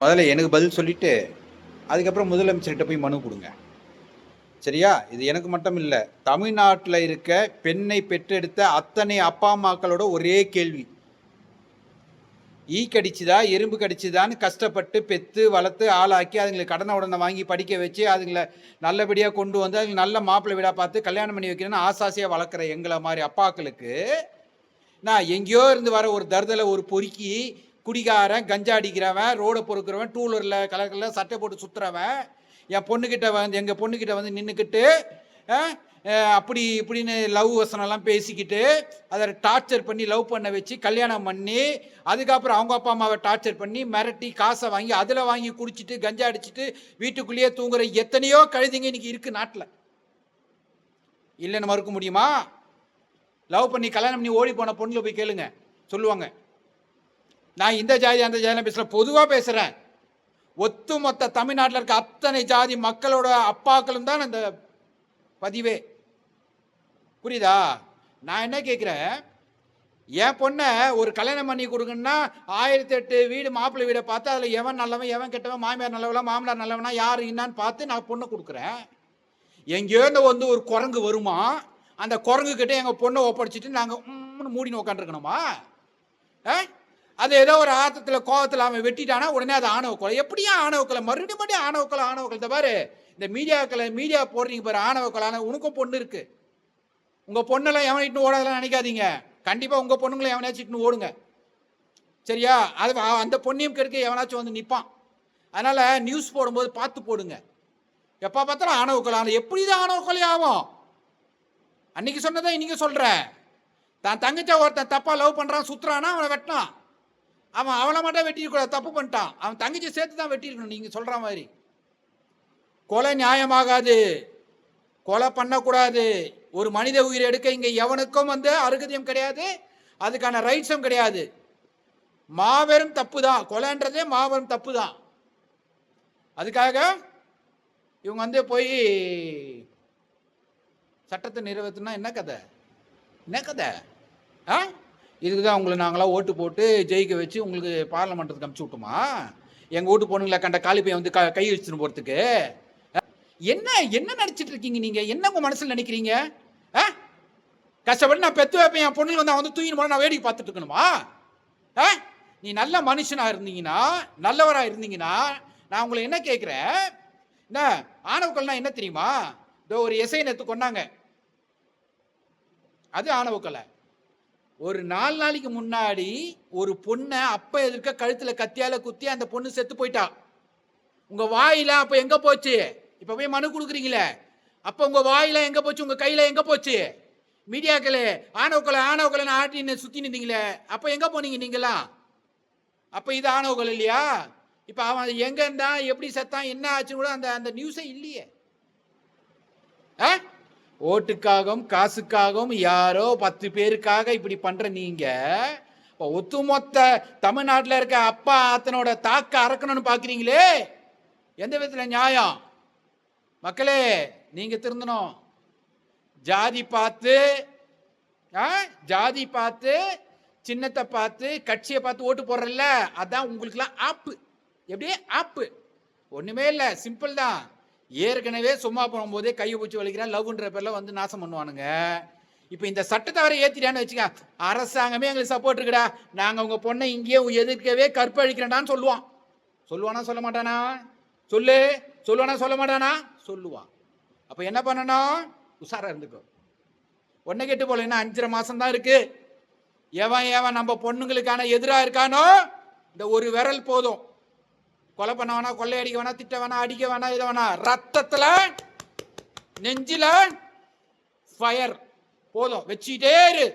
முதல்ல எனக்கு பதில் சொல்லிட்டு அதுக்கப்புறம் முதலமைச்சர்கிட்ட போய் மனு கொடுங்க. சரியா? இது எனக்கு மட்டும் இல்லை தமிழ்நாட்டில் இருக்க பெண்ணை பெற்றெடுத்த அத்தனை அப்பா அம்மாக்களோட ஒரே கேள்வி. ஈ கடிச்சுதா எறும்பு கடிச்சுதான்னு கஷ்டப்பட்டு பெற்று வளர்த்து ஆளாக்கி அதுங்களை கடனை உடனே வாங்கி படிக்க வச்சு அதுங்களை நல்லபடியாக கொண்டு வந்து அதுங்களுக்கு நல்ல மாப்பிள்ளை வீடாக பார்த்து கல்யாணம் பண்ணி வைக்கணும்னு ஆசாசியாக வளர்க்குற எங்களை மாதிரி அப்பாக்களுக்கு நான் எங்கேயோ இருந்து வர ஒரு தருதலை ஒரு பொறுக்கி குடிகாரன் கஞ்சா அடிக்கிறவன் ரோடை பொறுக்கிறவன் டூ வீலரில் கலர் கலர் சட்டை போட்டு சுற்றுறவன் என் பொண்ணுக்கிட்ட வந்து எங்கள் பொண்ணுக்கிட்ட வந்து நின்றுக்கிட்டு அப்படி இப்படின்னு லவ் வசனம்லாம் பேசிக்கிட்டு அதை டார்ச்சர் பண்ணி லவ் பண்ண வச்சு கல்யாணம் பண்ணி அதுக்கப்புறம் அவங்க அப்பா அம்மாவை டார்ச்சர் பண்ணி மிரட்டி காசை வாங்கி அதில் வாங்கி குடிச்சிட்டு கஞ்சா அடிச்சிட்டு வீட்டுக்குள்ளேயே தூங்குற எத்தனையோ கழுதிங்க இன்னைக்கு இருக்கு நாட்டில். இல்லைன்னு மறுக்க முடியுமா? லவ் பண்ணி கல்யாணம் பண்ணி ஓடி போன பொண்ணுல போய் கேளுங்க. சொல்லுவாங்க. நான் இந்த ஜாதி அந்த ஜாதி பேசல பொதுவாக பேசுகிறேன் ஒட்டுமொத்த தமிழ்நாட்டில் இருக்க அத்தனை ஜாதி மக்களோட அப்பாக்களும் தான் அந்த பதிவே. புரியுதா? நான் என்ன கேட்குறேன் என் பொண்ணை ஒரு கல்யாணம் பண்ணி கொடுங்கன்னா ஆயிரத்தி எட்டு வீடு மாப்பிள்ளை வீடை பார்த்து அதில் எவன் நல்லவன் எவன் கெட்டவன் மாமியார் நல்லவனா மாமனார் நல்லவனா யார் என்னான்னு பார்த்து நான் பொண்ணை கொடுக்குறேன். எங்கேயோ இந்த வந்து ஒரு குரங்கு வருமா? அந்த குரங்கு கிட்ட எங்கள் பொண்ணை ஒப்படைச்சிட்டு நாங்கள் மூடின்னு உட்காந்துருக்கணுமா ஆ? அது ஏதோ ஒரு ஆத்தத்தில் கோபத்தில் அவன் வெட்டிட்டானா உடனே அது ஆணவ கொலை எப்படியா ஆணவ கொலை மறுபடியும் மறுபடியும் ஆணவ கொலை ஆணவ கொலை இந்த பாரு இந்த மீடியாக்களை மீடியா போடுறீங்க பாரு ஆணவ கொலை உனக்கும் பொண்ணு இருக்கு. உங்கள் பொண்ணெல்லாம் எவன் இட்டுன்னு ஓடாதெல்லாம் நினைக்காதீங்க. கண்டிப்பாக உங்கள் பொண்ணுங்களை எவனாச்சும் இட்டுன்னு ஓடுங்க. சரியா? அது அந்த பொண்ணையும் கெடுக்க எவனாச்சும் வந்து நிற்பான் அதனால் நியூஸ் போடும்போது பார்த்து போடுங்க. எப்போ பார்த்தாலும் ஆணவ கொலை ஆனால் எப்படி தான் ஆணவ கொலை ஆகும்? அன்னைக்கு சொன்னதான் இன்னைக்கு சொல்கிறேன் தான் தங்கச்சா ஒருத்தன் தப்பாக லவ் பண்ணுறான் சுற்றுறானா அவனை வெட்டினான் அவன் அவளை மட்டும் வெட்டியிருக்கூடாது தப்பு பண்ணிட்டான். அவன் தங்கச்சி சேர்த்து தான் வெட்டியிருக்கணும் நீங்கள் சொல்கிற மாதிரி. கொலை நியாயமாகாது. கொலை பண்ணக்கூடாது. ஒரு மனித உயிரை எடுக்க இங்கே எவனுக்கும் வந்து அருகதியும் கிடையாது அதுக்கான ரைட்ஸும் கிடையாது. மாபெரும் தப்பு தான் கொலைன்றதே மாபெரும் தப்பு தான் அதுக்காக இவங்க வந்து போய் சட்டத்தை நிறைவேற்றினா என்ன கதை? என்ன கதை? ஆ? இதுக்கு தான் உங்களை நாங்களாம் ஓட்டு போட்டு ஜெயிக்க வச்சு உங்களுக்கு பார்லமெண்ட்டுக்கு அமுச்சு விட்டோமா? எங்கள் வீட்டு பொண்ணுங்களை கண்ட காலி வந்து க கை வச்சுன்னு போகிறதுக்கு என்ன என்ன நினச்சிட்டு இருக்கீங்க நீங்கள் என்ன உங்கள் மனசில் நினைக்கிறீங்க? ஆ? கஷ்டப்பட்டு நான் பெத்து வைப்பேன் என் பொண்ணுங்க வந்து அவன் வந்து தூக்கின்னு போனா நான் வேடிக்கை பார்த்துட்டு இருக்கணுமா? ஆ? நீ நல்ல மனுஷனாக இருந்தீங்கன்னா நல்லவராக இருந்தீங்கன்னா நான் உங்களை என்ன கேட்குறேன் என்ன ஆணவக்கல்னா என்ன தெரியுமா? இதோ ஒரு எஸ்ஐ நேற்று கொண்டாங்க அது ஆணவக்கலை ஒரு நாலு நாளைக்கு முன்னாடி ஒரு பொண்ணை அப்ப எதிர்க்க கழுத்துல கத்தியால குத்தி அந்த பொண்ணு செத்து போயிட்டா. உங்க வாயில அப்ப எங்க போச்சு? இப்ப போய் மனு கொடுக்குறீங்களே. அப்ப உங்க வாயில எங்க போச்சு? உங்க கையில எங்க போச்சு? மீடியாக்களே ஆனவக்கலை ஆணவக்கலைன்னு ஆட்டின்னு சுத்தி நின்றீங்களே அப்ப எங்க போனீங்க நீங்களாம் அப்ப இது ஆணவக்கலை இல்லையா? இப்ப அவன் எங்க இருந்தான் எப்படி செத்தான்? என்ன ஆச்சுன்னு கூட அந்த அந்த நியூஸே இல்லையே. ஆ? ஓட்டுக்காகவும் காசுக்காகவும் யாரோ பத்து பேருக்காக இப்படி பண்ற நீங்க இப்போ ஒத்துமொத்த தமிழ்நாட்டில் இருக்க அப்பா ஆத்தனோட தாக்க அறக்கணும்னு பார்க்குறீங்களே எந்த விதத்தில் நியாயம்? மக்களே நீங்க திருந்தணும். ஜாதி பார்த்து ஆ ஜாதி பார்த்து சின்னத்தை பார்த்து கட்சியை பார்த்து ஓட்டு போடுறல்ல அதான் உங்களுக்குலாம் ஆப்பு. எப்படியே ஆப்பு. ஒண்ணுமே இல்லை சிம்பிள் தான். ஏற்கனவே சும்மா போகும்போதே கையை பிடிச்சி வலிக்கிறான் லவ்ன்ற பேர்ல வந்து நாசம் பண்ணுவானுங்க. இப்போ இந்த சட்டத்தை வரை ஏற்றிட்டான்னு வச்சுக்க அரசாங்கமே எங்களுக்கு சப்போர்ட் இருக்குடா. நாங்கள் உங்கள் பொண்ணை இங்கேயே எதிர்க்கவே கற்பழிக்கிறேன்டான்னு சொல்லுவான். சொல்லுவானா சொல்ல மாட்டானா? சொல்லு. சொல்லுவானா சொல்ல மாட்டானா? சொல்லுவான். அப்போ என்ன பண்ணணும்? உஷாராக இருந்துக்கோ. ஒன்றை கெட்டு போல என்ன அஞ்சரை மாதம் தான் இருக்கு. எவன் எவன் நம்ம பொண்ணுங்களுக்கான எதிராக இருக்கானோ இந்த ஒரு விரல் போதும். கொலை பண்ண வேணா கொள்ளையடிக்க வேணா திட்ட வேணா அடிக்க வேணா இதை வேணா ரத்தத்தில் நெஞ்சில ஃபயர் போதும். வச்சுக்கிட்டே இரு.